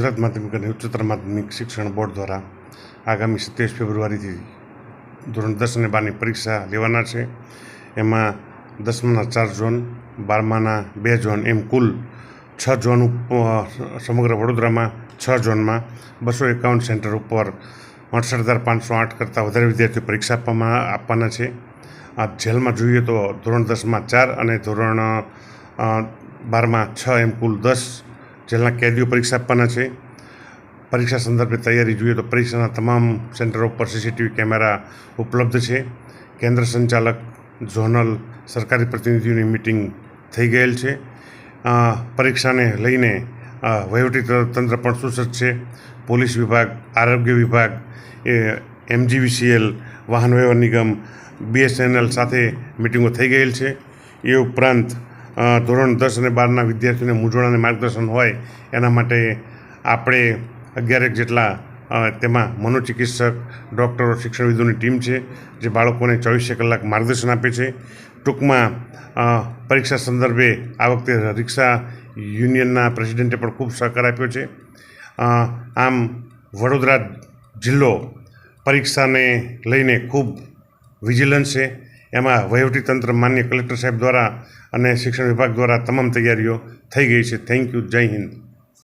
ગુજરાત માધ્યમિક અને ઉચ્ચતર માધ્યમિક શિક્ષણ બોર્ડ દ્વારા આગામી સત્યાવીસ ફેબ્રુઆરીથી ધોરણ દસ અને બારની પરીક્ષા લેવાના છે. એમાં દસમાના ચાર ઝોન, બારમાના બે ઝોન, એમ કુલ છ ઝોન સમગ્ર વડોદરામાં છ ઝોનમાં બસો એકાવન સેન્ટર ઉપર અડસઠ હજાર પાંચસો આઠ કરતાં વધારે વિદ્યાર્થીઓ પરીક્ષા આપવામાં, આપવાના છે. આ જેલમાં જોઈએ તો ધોરણ દસમાં ચાર અને ધોરણ બારમાં છ, એમ કુલ દસ. જેલના કેદીઓ પરીક્ષા આપવાના છે. પરીક્ષા સંદર્ભે તૈયારી જોઈએ તો પરીક્ષાના તમામ સેન્ટરો ઉપર સીસીટીવી કેમેરા ઉપલબ્ધ છે. કેન્દ્ર સંચાલક, ઝોનલ, સરકારી પ્રતિનિધિઓની મિટિંગ થઈ ગયેલ છે. પરીક્ષાને લઈને વહીવટી તંત્ર પણ સુસજ્જ છે. પોલીસ વિભાગ, આરોગ્ય વિભાગ, એ, એમજીવીસીએલ, વાહન વ્યવહાર નિગમ, બીએસએનએલ સાથે મિટિંગો થઈ ગયેલ છે. એ ઉપરાંત ધોરણ દસ અને બારના વિદ્યાર્થીઓને મૂંઝવણ માર્ગદર્શન હોય, એના માટે આપણે અગિયારેક જેટલા તેમાં મનોચિકિત્સક, ડૉક્ટરો, શિક્ષણવિદોની ટીમ છે, જે બાળકોને ચોવીસે કલાક માર્ગદર્શન આપે છે. ટૂંકમાં પરીક્ષા સંદર્ભે આ વખતે રિક્ષા યુનિયનના પ્રેસિડેન્ટે પણ ખૂબ સહકાર આપ્યો છે. આમ વડોદરા જિલ્લો પરીક્ષાને લઈને ખૂબ વિજિલન્સ છે. એમાં વહીવટીતંત્ર માન્ય કલેક્ટર સાહેબ દ્વારા અને શિક્ષણ વિભાગ દ્વારા તમામ તૈયારીઓ થઈ ગઈ છે. થેન્ક યુ જય હિન્દ.